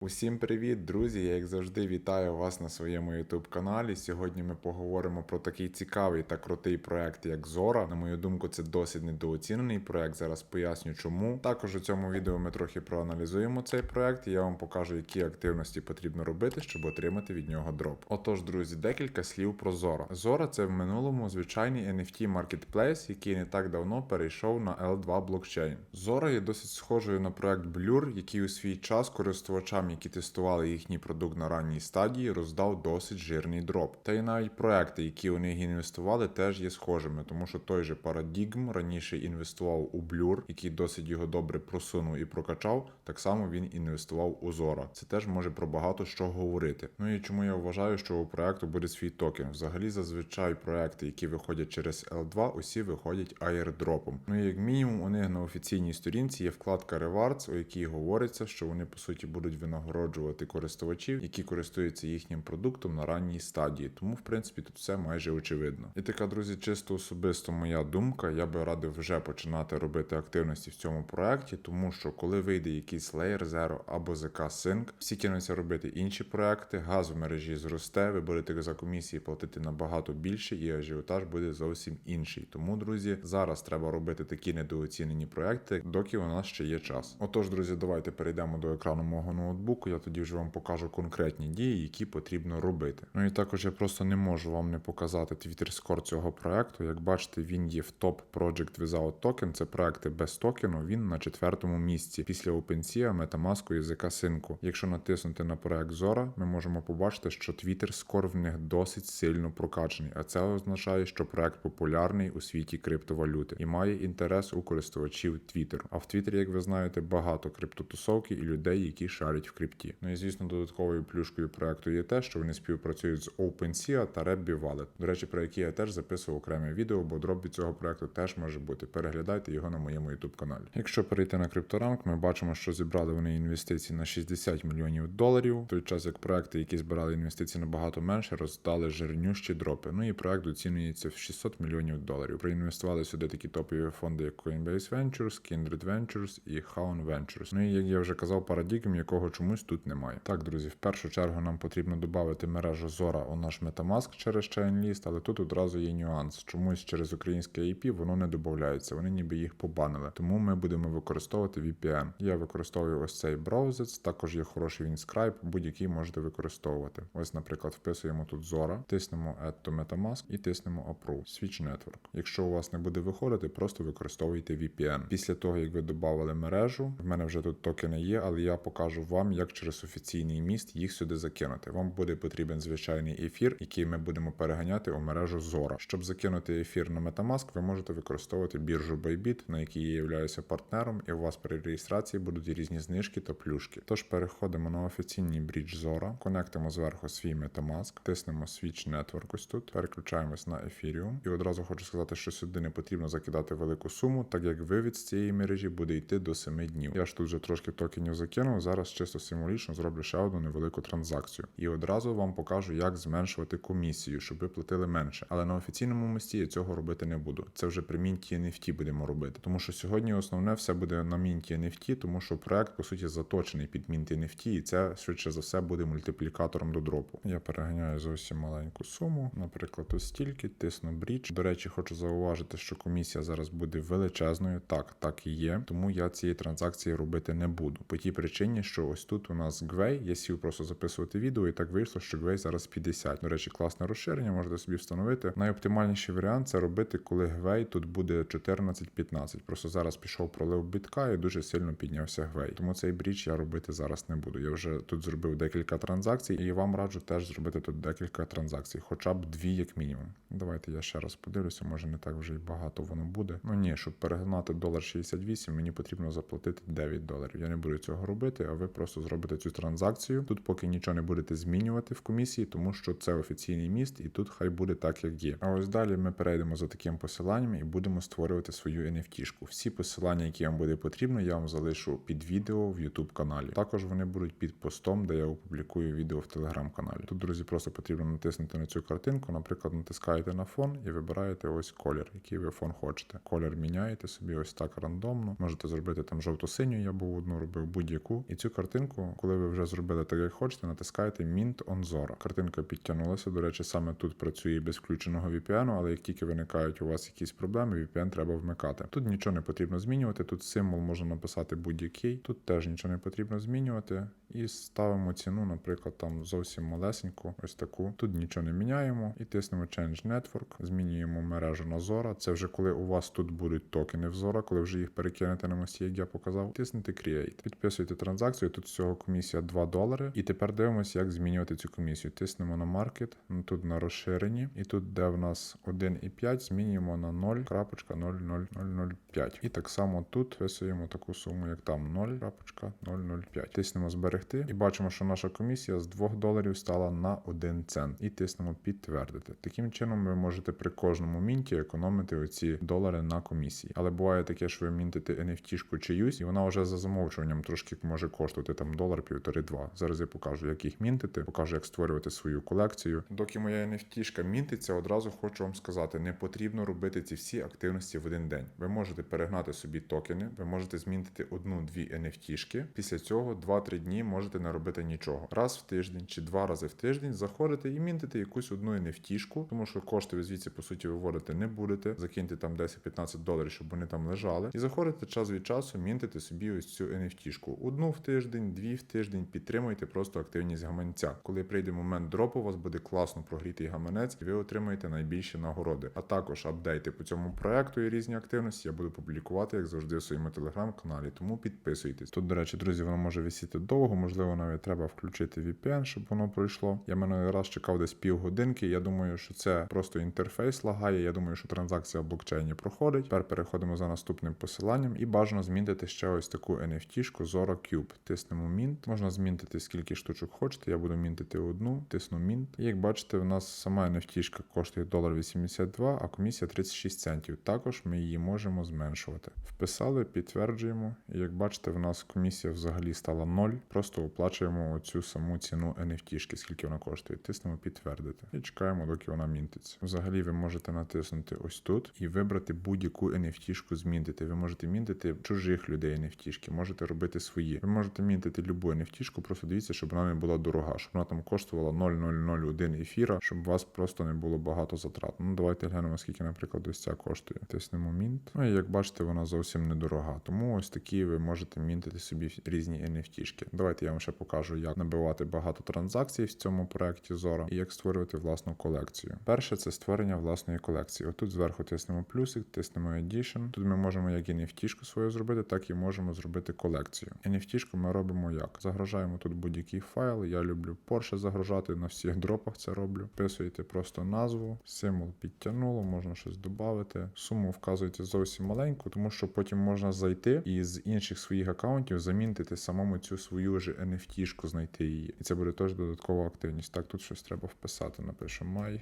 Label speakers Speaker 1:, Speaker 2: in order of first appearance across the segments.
Speaker 1: Усім привіт, друзі! Я як завжди вітаю вас на своєму YouTube каналі. Сьогодні ми поговоримо про такий цікавий та крутий проект, як Зора. На мою думку, це досить недооцінений проект. Зараз поясню чому. Також у цьому відео ми трохи проаналізуємо цей проект, і я вам покажу, які активності потрібно робити, щоб отримати від нього дроп. Отож, друзі, декілька слів про Зора. Зора це в минулому звичайний NFT маркетплейс, який не так давно перейшов на L2 блокчейн. Зора є досить схожою на проект Blur, який у свій час користувачам, які тестували їхній продукт на ранній стадії, роздав досить жирний дроп. Та й навіть проекти, які у них інвестували, теж є схожими, тому що той же Paradigm раніше інвестував у Blur, який досить його добре просунув і прокачав. Так само він інвестував у Zora. Це теж може про багато що говорити. Ну і чому я вважаю, що у проекту буде свій токен. Взагалі, зазвичай проекти, які виходять через L2, усі виходять аєрдропом. Ну і як мінімум, у них на офіційній сторінці є вкладка Rewards, у якій говориться, що вони по суті будуть винагороджувати користувачів, які користуються їхнім продуктом на ранній стадії. Тому, в принципі, тут все майже очевидно. І така, друзі, чисто особисто моя думка. Я би радив вже починати робити активності в цьому проекті, тому що коли вийде якийсь Layer Zero або ZK Sync, всі кинуться робити інші проекти, газ в мережі зросте, ви будете за комісії платити набагато більше, і ажіотаж буде зовсім інший. Тому, друзі, зараз треба робити такі недооцінені проекти, доки у нас ще є час. Отож, друзі, давайте перейдемо до екрану мого ноутбуку. Я тоді вже вам покажу конкретні дії, які потрібно робити. Ну і також я просто не можу вам не показати твіттер скор цього проекту. Як бачите, він є в топ Project Without Token. Це проекти без токену. Він на четвертому місці після OpenSea, MetaMask і ZK Sync. Якщо натиснути на проект Zora, ми можемо побачити, що твіттер скор в них досить сильно прокачаний, а це означає, що проект популярний у світі криптовалюти і має інтерес у користувачів Твіттеру. А в Твіттері, як ви знаєте, багато криптотусовки і людей, які шарять в крипті. Ну і звісно, додатковою плюшкою проекту є те, що вони співпрацюють з OpenSea та Rebby Wallet, до речі, про які я теж записував окреме відео, бо дроп від цього проекту теж може бути. Переглядайте його на моєму YouTube каналі. Якщо перейти на крипторанк, ми бачимо, що зібрали вони інвестиції на 60 мільйонів доларів, в той час як проекти, які збирали інвестиції набагато менше, роздали жирнющі дропи. Ну і проект оцінюється в 600 мільйонів доларів. Проінвестували сюди такі топові фонди, як Coinbase Ventures, Kindred Ventures і Haun Ventures. Ну і як я вже казав, парадігм, якого чомусь тут немає. Так, друзі, в першу чергу нам потрібно додати мережу Zora у наш Metamask через Chainlist, але тут одразу є нюанс. Чомусь через українське IP воно не додається, вони ніби їх побанили. Тому ми будемо використовувати VPN. Я використовую ось цей браузець, також є хороший Winscribe, будь-який можете використовувати. Ось, наприклад, вписуємо тут Zora, тиснемо Add to Metamask і тиснемо Approve, Switch Network. Якщо у вас не буде виходити, просто використовуйте VPN. Після того, як ви додали мережу, в мене вже тут токени є, але я покажу вам, як через офіційний міст їх сюди закинути. Вам буде потрібен звичайний ефір, який ми будемо переганяти у мережу Zora. Щоб закинути ефір на Metamask, ви можете використовувати біржу Bybit, на якій я являюся партнером, і у вас при реєстрації будуть різні знижки та плюшки. Тож переходимо на офіційний брідж Zora, конектимо зверху свій Metamask, тиснемо Switch Network ось тут, переключаємось на Ethereum. І одразу хочу сказати, що сюди не потрібно закидати велику суму, так як вивід з цієї мережі буде йти до 7 днів. Я ж тут вже трошки токенів закинув. Зараз чисто символічно зроблю ще одну невелику транзакцію. І одразу вам покажу, як зменшувати комісію, щоб ви платили менше. Але на офіційному мості я цього робити не буду. Це вже при мінті NFT будемо робити. Тому що сьогодні основне все буде на мінті NFT, тому що проект по суті заточений під мінт NFT, і це швидше за все буде мультиплікатором до дропу. Я переганяю зовсім маленьку суму, наприклад, ось стільки, тисну брідж. До речі, хочу зауважити, що комісія зараз буде величезною. Так, так і є. Тому я цієї транзакції робити не буду. По тій причині, що ось тут у нас Гвей, я сів просто записувати відео, і так вийшло, що Гвей зараз 50. До речі, класне розширення, можете собі встановити. Найоптимальніший варіант це робити, коли Гвей тут буде 14-15. Просто зараз пішов пролив бітка і дуже сильно піднявся Гвей. Тому цей бріч я робити зараз не буду. Я вже тут зробив декілька транзакцій, і вам раджу теж зробити тут декілька транзакцій, хоча б дві, як мінімум. Давайте я ще раз подивлюся, може не так вже й багато воно буде. Ну ні, щоб перегнати долар 68, мені потрібно заплатити 9 доларів. Я не буду цього робити, а ви просто зробите цю транзакцію. Тут поки нічого не будете змінювати в комісії, тому що це офіційний міст, і тут хай буде так, як є. А ось далі ми перейдемо за таким посиланням і будемо створювати свою NFT-шку. Всі посилання, які вам буде потрібно, я вам залишу під відео в YouTube каналі. Також вони будуть під постом, де я опублікую відео в телеграм-каналі. Тут, друзі, просто потрібно натиснути на цю картинку. Наприклад, натискаєте на фон і вибираєте ось колір, який ви фон хочете. Колір міняєте собі ось так рандомно. Можете зробити там жовто-синю, я був одну робив будь-яку. І цю картинку картинку. Коли ви вже зробили так, як хочете, натискаєте Mint on Zora. Картинка підтягнулася. До речі, саме тут працює без включеного VPN, але як тільки виникають у вас якісь проблеми, VPN треба вмикати. Тут нічого не потрібно змінювати. Тут символ можна написати будь-який. Тут теж нічого не потрібно змінювати. І ставимо ціну, наприклад, там зовсім малесеньку, ось таку. Тут нічого не міняємо і тиснемо Change Network, змінюємо мережу на Zora. Це вже коли у вас тут будуть токени в Zora, коли вже їх перекинете на мості, як я показав. Тиснете Create. Підписуйте транзакцію. Тут всього комісія 2 долари. І тепер дивимося, як змінювати цю комісію. Тиснемо на Market, ну, тут на розширені, і тут, де в нас 1,5, змінюємо на 0.00005. І так само тут вписуємо таку суму, як там 0.005. Тиснемо зберегти і бачимо, що наша комісія з 2 доларів стала на 1 цент. І тиснемо підтвердити. Таким чином ви можете при кожному мінті економити оці долари на комісії. Але буває таке, що ви мінтите NFT-шку чиюсь, і вона вже за замовчуванням трошки може коштувати там долар, півтори-два. Зараз я покажу, як їх мінтити, покажу, як створювати свою колекцію. Доки моя NFT-шка мінтиться, одразу хочу вам сказати, не потрібно робити ці всі активності в один день. Ви можете перегнати собі токени, ви можете змінити одну-дві NFT-шки. Після цього 2-3 дні можете не робити нічого. Раз в тиждень чи два рази в тиждень заходите і мінтите якусь одну NFT-шку, тому що кошти ви звідси по суті виводити не будете. Закиньте там 10-15 доларів, щоб вони там лежали. І заходите час від часу, мінтите собі ось цю NFT-шку. Одну в тиждень, дві в тиждень, підтримуйте просто активність гаманця. Коли прийде момент дропу, у вас буде класно прогрітий гаманець, і ви отримаєте найбільші нагороди. А також апдейти по цьому проекту і різні активності я буду публікувати, як завжди, в своєму телеграм-каналі. Тому підписуйтесь. Тут, до речі, друзі, воно може висіти довго, можливо, навіть треба включити VPN, щоб воно пройшло. Я минулий раз чекав десь півгодинки. Я думаю, що це просто інтерфейс лагає. Я думаю, що транзакція в блокчейні проходить. Тепер переходимо за наступним посиланням і бажано змінити ще ось таку NFT-шку Zora Cube. Тиснемо Mint. Можна змінити скільки штучок хочете. Я буду мінтити одну, тисну Mint. І як бачите, в нас сама NFT-шка коштує 1,82, а комісія 36 центів. Також ми її можемо зменшувати. Вписали, підтверджуємо. І як бачите, в нас комісія взагалі стала 0. Просто оплачуємо оцю саму ціну NFT-шки, скільки вона коштує. Тиснемо підтвердити. І чекаємо, доки вона мінтиться. Взагалі ви можете натиснути ось тут і вибрати будь-яку NFT-шку змінтити. Ви можете мінтити чужих людей NFT-шки, можете робити свої. Ви можете мінтити любу NFT-шку, просто дивіться, щоб вона не була дорога, щоб вона там коштувала 0,001 ефіра, щоб у вас просто не було багато затрат. Ну давайте глянемо, скільки, наприклад, ось ця коштує. Тиснемо мінт. Ну і як бачите, вона зовсім недорога. Тому ось такі ви можете мінтити собі різні NFT-шки. Давайте я вам ще покажу, як набивати багато транзакцій в цьому проекті Zora і як створювати власну колекцію. Перше це створення власної колекції. Отут зверху тиснемо плюсик, тиснемо Edition. Тут ми можемо як NFT-шку свою зробити, так і можемо зробити колекцію. NFT-шку ми робимо як? Загружаємо тут будь-який файл. Я люблю Porsche загружати на всіх дропах. Це роблю. Вписуєте просто назву, символ підтягнуло, можна щось додати. Суму вказуєте зовсім маленьку, тому що потім можна зайти і з інших своїх аккаунтів замінити самому цю свою ж NFT-шку, знайти її. І це буде теж додаткова активність. Так, тут щось треба вписати. Напишемо My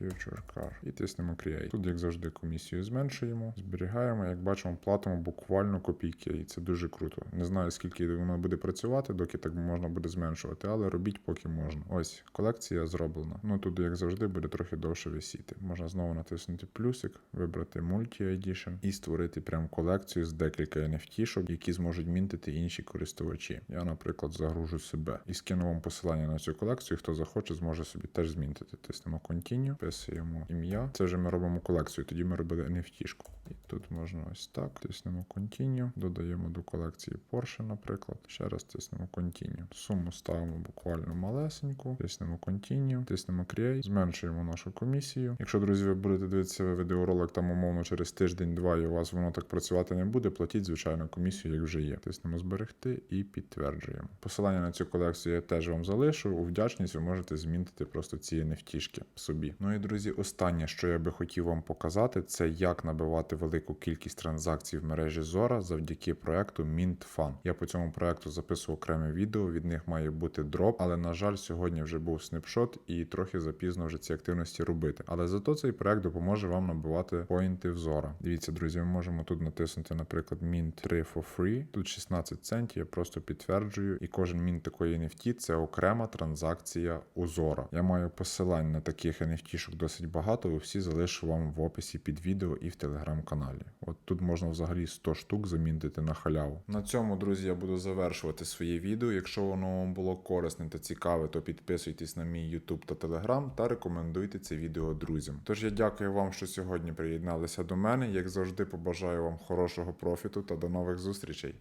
Speaker 1: Future Car. І тиснемо Create. Тут, як завжди, комісію зменшуємо, зберігаємо. Як бачимо, платимо буквально копійки, і це дуже круто. Не знаю, скільки воно буде працювати, доки так можна буде зменшувати, але робіть поки можна. Ось колекція зроблена. Ну тут, як завжди, буде трохи довше висіти. Можна знову натиснути плюсик, вибрати Multi Edition і створити прям колекцію з декілька NFT-шок, які зможуть мінтити інші користувачі. Я, наприклад, загружу себе і скину вам посилання на цю колекцію. Хто захоче, зможе собі теж змінтити. Тиснемо Continue, вписуємо ім'я. Це вже ми робимо колекцію. Тоді ми робили NFT-шку. І тут можна ось так. Тиснемо Continue, додаємо до колекції Porsche, наприклад. Ще раз тиснемо Continue. Суму ставимо буквально малесеньку. Тиснемо Continue, тиснемо Create, зменшуємо нашу комісію. Якщо, друзі, ви будете дивитися відеоролик там умовно через тиждень-два, і у вас воно так працювати не буде, платіть, звичайно, комісію, як вже є. Тиснемо зберегти і підтверджуємо. Посилання на цю колекцію я теж вам залишу. У вдячність ви можете змінити просто ці NFT-шки собі. Ну і друзі, останнє, що я би хотів вам показати, це як набивати велику кількість транзакцій в мережі Zora завдяки проекту MintFun. Я по цьому проекту записував окреме відео. Від них має бути дроп, але на жаль, сьогодні вже був снапшот і трохи запізно вже ці активності робити. Але зато цей проект допоможе вам набивати поінти в Zora. Дивіться, друзі, ми можемо тут натиснути, наприклад, Mint 3 for free. Тут 16 центів. Я просто підтверджую, і кожен мінт такої NFT – це окрема транзакція у Zora. Я маю посилання на таких NFT заміточок досить багато, всі залишу вам в описі під відео і в телеграм-каналі. От тут можна взагалі 100 штук замінити на халяву. На цьому, друзі, я буду завершувати своє відео. Якщо воно вам було корисне та цікаве, то підписуйтесь на мій YouTube та Telegram та рекомендуйте це відео друзям. Тож я дякую вам, що сьогодні приєдналися до мене. Як завжди, побажаю вам хорошого профіту та до нових зустрічей.